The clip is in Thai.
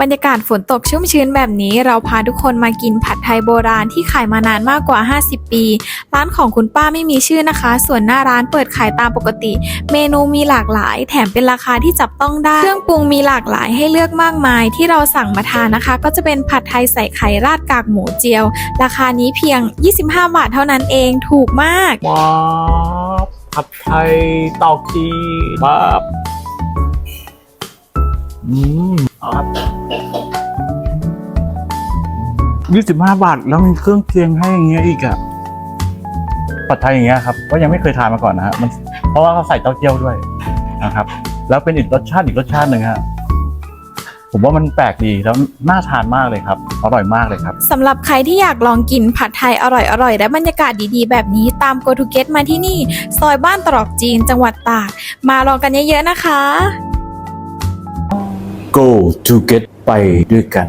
บรรยากาศฝนตกชุ่มชื้นแบบนี้เราพาทุกคนมากินผัดไทยโบราณที่ขายมานานมากกว่า 50 ปี ร้านของคุณป้าไม่มีชื่อนะคะ ส่วนหน้าร้านเปิดขายตามปกติ เมนูมีหลากหลาย แถมเป็นราคาที่จับต้องได้ เครื่องปรุงมีหลากหลายให้เลือกมากมาย ที่เราสั่งมาทานนะคะ ก็จะเป็นผัดไทยใส่ไข่ราดกากหมูเจียว ราคานี้เพียง 25 บาทเท่านั้นเองถูกมากว้าวผัดไทยตอกจีปั๊บอืม เอาครับยี่สิบห้าบาทแล้วมีเครื่องเคียงให้อย่างเงี้ยอีกอะผัดไทยอย่างเงี้ยครับก็ยังไม่เคยทานมาก่อนนะฮะมันเพราะว่าเขาใส่เต้าเจี้ยวด้วยนะครับ แล้วเป็นอีกรสชาติอีกรสชาติหนึ่งฮะผมว่ามันแปลกดีแล้วน่าทานมากเลยครับอร่อยมากเลยครับสำหรับใครที่อยากลองกินผัดไทยอร่อยๆและบรรยากาศดีๆ แบบนี้ตาม Go to Get มาที่นี่ ซอยบ้านตรอกจีนจังหวัดตากมาลองกันเยอะๆนะคะ Go to get ไปด้วยกัน